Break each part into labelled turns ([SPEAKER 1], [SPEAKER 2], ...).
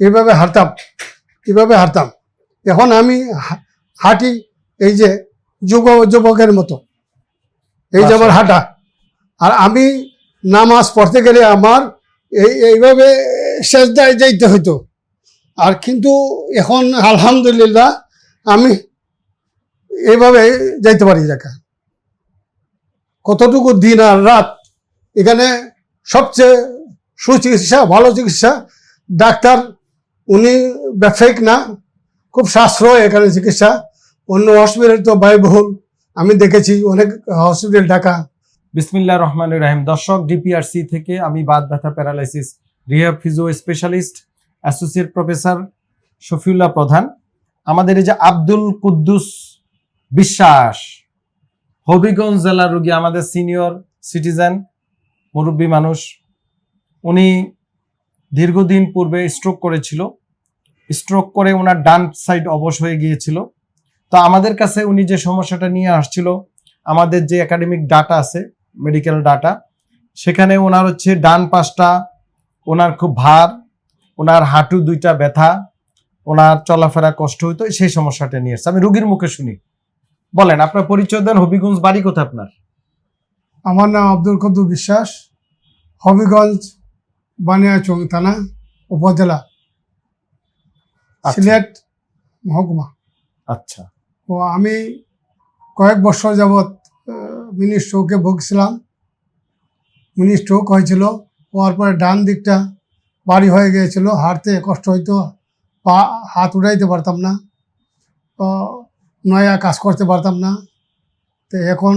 [SPEAKER 1] এইভাবে হাঁটতাম এভাবে হাঁটতাম। এখন আমি হাঁটি এই যে যুব যুবকের মতো। এই যে আমার হাঁটা। আর আমি নামাজ পড়তে গেলে আমার এই এইভাবে সেজদায় যাইতে হইতো। আর কিন্তু এখন আলহামদুলিল্লাহ আমি এইভাবে যাইতে পারি দেখা কতটুকু দিন আর রাত এখানে সবচেয়ে সুচিকিৎসা ভালো চিকিৎসা ডাক্তার উনি ব্যবসায়িক না, খুব সাশ্রয় এখানে চিকিৎসা। অন্য হসপিটাল তো ব্যয়বহুল। আমি দেখেছি অনেক হসপিটাল ঢাকা।
[SPEAKER 2] বিসমিল্লা রহমান রাহিম। দর্শক, ডিপিআরসি থেকে আমি বাদ ব্যথা paralysis rehab physio specialist associate professor Shafiullah প্রধান। আমাদের এই যে আব্দুল কুদ্দুস বিশ্বাস, হবিগঞ্জ জেলার রুগী, আমাদের সিনিয়র সিটিজেন মুরব্বী মানুষ, উনি দীর্ঘদিন পূর্বে স্ট্রোক করেছিল। স্ট্রোক করে ওনার ডান সাইড অবশ হয়ে গিয়েছিল। তো আমাদের কাছে উনি যে সমস্যাটা নিয়ে আসছিল, আমাদের যে একাডেমিক ডাটা আছে মেডিকেল ডাটা সেখানে ওনার হচ্ছে ডান পাশটা ওনার খুব ভার, ওনার হাঁটু দুইটা ব্যথা, ওনার চলাফেরা কষ্ট হইতো, সেই সমস্যাটা নিয়ে এসছে আমি রুগীর মুখে শুনি। বলেন, আপনার পরিচয় দেন, হবিগঞ্জ বাড়ি কোথায় আপনার?
[SPEAKER 1] আমার নাম আব্দুল কদ্দুর বিশ্বাস, হবিগঞ্জ বানিয়াচং থানা উপজেলা
[SPEAKER 2] আচ্ছা,
[SPEAKER 1] সিলেট মহকুমা।
[SPEAKER 2] আচ্ছা।
[SPEAKER 1] ও আমি কয়েক বছর যাবৎ মিনি স্ট্রোকে ভুগছিলাম। মিনি স্ট্রোক হয়েছিল হওয়ার পরে ডান দিকটা বাড়ি হয়ে গিয়েছিল হাঁটতে কষ্ট হইতো পা হাত উঠাইতে পারতাম না তো নয়া কাজ করতে পারতাম না। তো এখন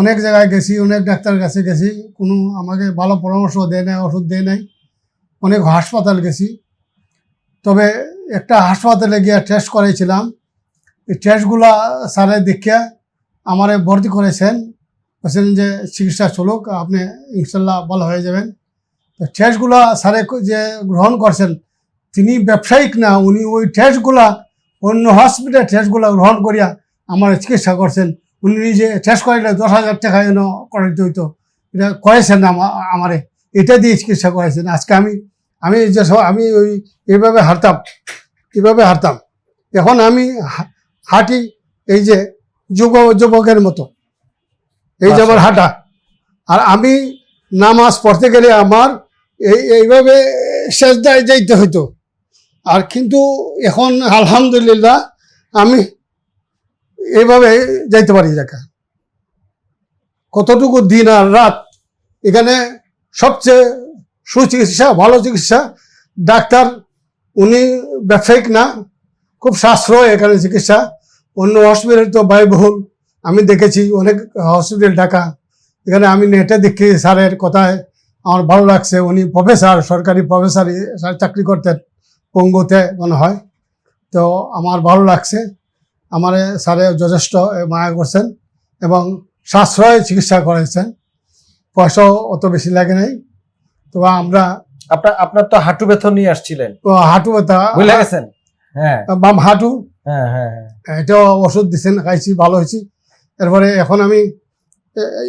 [SPEAKER 1] অনেক জায়গায় গেছি, অনেক ডাক্তার কাছে গেছি। কোনো আমাকে ভালো পরামর্শ দেয় নাই, ওষুধ দেয় নাই। অনেক হাসপাতাল গেছি। তবে একটা হাসপাতালে গিয়ে টেস্ট করেছিলাম এই টেস্টগুলা স্যারে দেখিয়া আমারে ভর্তি করেছেন। বলছেন যে, চিকিৎসা চলুক, আপনি ইনশাল্লাহ ভালো হয়ে যাবেন। তো টেস্টগুলা স্যারে যে গ্রহণ করছেন, তিনি ব্যবসায়িক না, উনি ওই টেস্টগুলা অন্য হসপিটাল টেস্টগুলা গ্রহণ করিয়া আমার চিকিৎসা করছেন। উনি নিজে টেস্ট করাইলে দশ হাজার টাকা যেন করাইতে হইতো। এটা করেছেন আমা- আমারে। এটা দিয়ে চিকিৎসা করেছেন আজকে আমি আমি যে সব- আমি ওই এইভাবে হারতাম এইভাবে হারতাম এখন আমি হাঁটি এই যে যুব যুবকের মতো। এই যে আমার হাঁটা। আর আমি নামাজ পড়তে গেলে আমার এই এইভাবে শেষ দায় যাইতে হইতো। আর কিন্তু এখন আলহামদুলিল্লাহ আমি এইভাবে যাইতে পারি দেখা কতটুকু দিন আর রাত, এখানে সবচেয়ে সুচিকিৎসা, ভালো চিকিৎসা, ডাক্তার, উনি ব্যবসায়িক না, খুব সাশ্রয় এখানে চিকিৎসা। অন্য হসপিটাল তো ব্যয়বহুল, আমি দেখেছি অনেক হসপিটাল ঢাকা, এখানে আমি নেটে দেখি স্যারের কথায়, আমার ভালো লাগছে, উনি প্রফেসর সরকারি প্রফেসর চাকরি করতেন, পঙ্গুতে মনে হয়। তো আমার ভালো লাগছে। আমার স্যারে যথেষ্ট মায়া করছেন এবং সাশ্রয় চিকিৎসা করেছেন পয়সাও অত বেশি লাগে নাই। তো আমরা
[SPEAKER 2] আপনার আপনার তো হাঁটু ব্যথা নিয়ে আসছিলেন।
[SPEAKER 1] ও হাঁটু ব্যথা।
[SPEAKER 2] বুঝলে গেছেন? হ্যাঁ।
[SPEAKER 1] বাম হাঁটু।
[SPEAKER 2] হ্যাঁ হ্যাঁ হ্যাঁ।
[SPEAKER 1] এটাও ওষুধ দিচ্ছেন খাইছি ভালো হয়েছি। এরপরে এখন আমি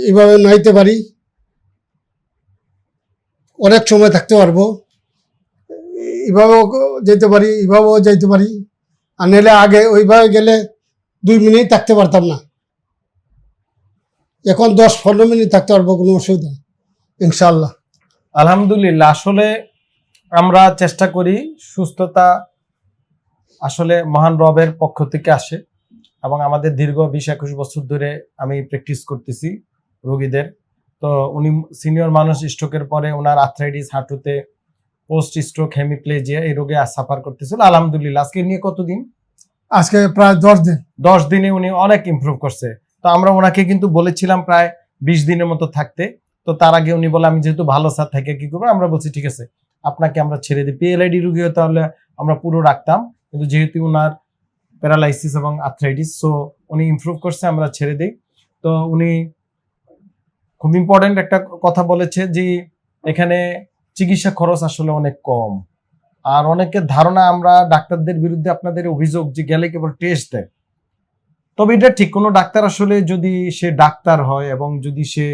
[SPEAKER 1] এইভাবে নাইতে পারি। অনেক সময় থাকতে পারব। এইভাবেও যেতে পারি এইভাবেও যাইতে পারি। আর নাহলে আগে ওইভাবে গেলে দুই মিনিট থাকতে পারতাম না। এখন দশ পনেরো মিনিট থাকতে পারব, কোনো অসুবিধা ইনশাল্লাহ
[SPEAKER 2] আলহামদুলিল্লাহ, আসলে আমরা চেষ্টা করি সুস্থতা আসলে মহান রবের পক্ষ থেকে আসে এবং আমাদের দীর্ঘ বিশ একুশ বছর ধরে আমি প্র্যাকটিস করতেছি রোগীদের। তো উনি সিনিয়র মানুষ স্ট্রোকের পরে ওনার আর্থ্রাইটিস হাঁটুতে পোস্ট স্ট্রোক হেমিপ্লেজিয়া এই রোগে সাফার করতেছিল। আলহামদুলিল্লাহ আজকে নিয়ে কতদিন?
[SPEAKER 1] আজকে প্রায় দশ দিন।
[SPEAKER 2] দশ দিনে উনি অনেক ইমপ্রুভ করছে। তো আমরা ওনাকে কিন্তু বলেছিলাম প্রায় বিশ দিনের মতো থাকতে। তো তার আগে উনি বলে আমি যেহেতু ভালো স্যার থাকে কি করব? আমরা বলছি ঠিক আছে আপনাকে আমরা ছেড়ে দিই। পিএলআইডি রুগী হয়ে তাহলে আমরা পুরো রাখতাম। কিন্তু যেহেতু ওনার প্যারালাইসিস এবং আর্থ্রাইটিস সো উনি ইমপ্রুভ করছে আমরা ছেড়ে দিই। তো উনি খুব ইম্পর্টেন্ট একটা কথা বলেছে যে এখানে চিকিৎসা খরচ আসলে অনেক কম। আর অনেকের ধারণা আমরা ডাক্তারদের বিরুদ্ধে আপনাদের অভিযোগ যে গেলে কেবল টেস্ট দেয়। তবে এটা ঠিক, কোনো ডাক্তার আসলে যদি সে ডাক্তার হয় এবং যদি সে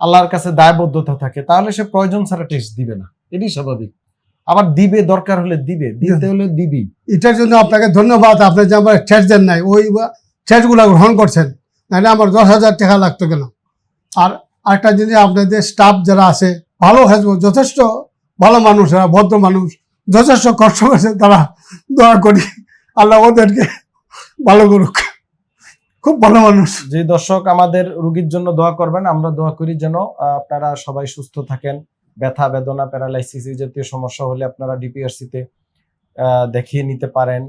[SPEAKER 2] আল্লাহর কাছে দায়বদ্ধতা থাকে, তাহলে সে প্রয়োজন ছাড়া টেস্ট দিবে না। এটি স্বাভাবিক। আবার দিবে দরকার হলে দিবে, দিতে হলে দিবি।
[SPEAKER 1] এটার জন্য আপনাকে ধন্যবাদ, আপনি যে আমার ঠেস দেন নাই, ওই ঠেসগুলো গ্রহণ করছেন, নাহলে আমার দশ হাজার টাকা লাগতো কেন? আর আরেকটা জিনিস, আপনাদের স্টাফ যারা আছে ভালো হেসব যথেষ্ট ভালো মানুষ এরা ভদ্র মানুষ। যথেষ্ট কষ্ট করেছে তারা দোয়া করি আল্লাহ ওদেরকে ভালো করুক। খুব ভালো মানুষ।
[SPEAKER 2] যে দর্শক আমাদের রুগীর জন্য দোয়া করবেন আমরা দোয়া করি যেন আপনারা সবাই সুস্থ থাকেন। ব্যথা বেদনা প্যারালাইসিস এই জাতীয় সমস্যা হলে আপনারা ডিপিআরসি তে আহ, দেখিয়ে নিতে পারেন।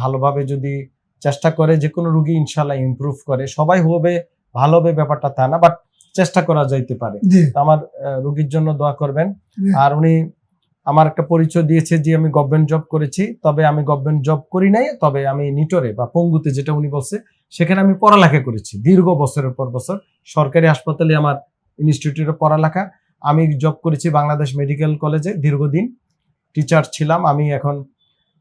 [SPEAKER 2] ভালোভাবে যদি চেষ্টা করে যে কোনো রুগী ইনশাল্লাহ ইমপ্রুভ করে। সবাই হবে ভালো হবে ব্যাপারটা তা না বাট চেষ্টা করা যাইতে পারে। আমার রোগীর জন্য দোয়া করবেন। আর উনি আমার একটা পরিচয় দিয়েছে যে আমি গভর্নমেন্ট জব করেছি তবে আমি গভর্নমেন্ট জব করি নাই তবে আমি নিটোরে বা পঙ্গুতে যেটা উনি বলছে সেখানে আমি পড়ালেখা করেছি। দীর্ঘ বছরের পর বছর সরকারি হাসপাতালে আমার ইনস্টিটিউটে পড়ালেখা। আমি জব করেছি বাংলাদেশ মেডিকেল কলেজে দীর্ঘদিন। টিচার ছিলাম। আমি এখন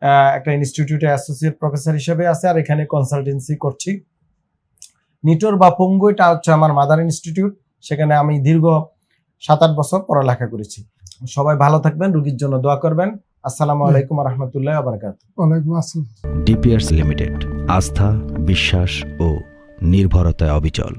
[SPEAKER 2] আহ, একটা ইনস্টিটিউটে অ্যাসোসিয়েট প্রফেসর হিসেবে আছে আর এখানে কনসালটেন্সি করছি। নিটোর বা পঙ্গু এটা হচ্ছে আমার মাদার ইনস্টিটিউট সেখানে আমি দীর্ঘ সাত আট বছর পড়ালেখা করেছি। সবাই ভালো থাকবেন রুগীর জন্য দোয়া করবেন। আসসালামু আলাইকুম রহমতুল্লাহ আবরকাত
[SPEAKER 1] ওয়ালাইকুম আসসালাম।
[SPEAKER 3] ডিপিআরস লিমিটেড আস্থা বিশ্বাস ও নির্ভরতায় অবিচল।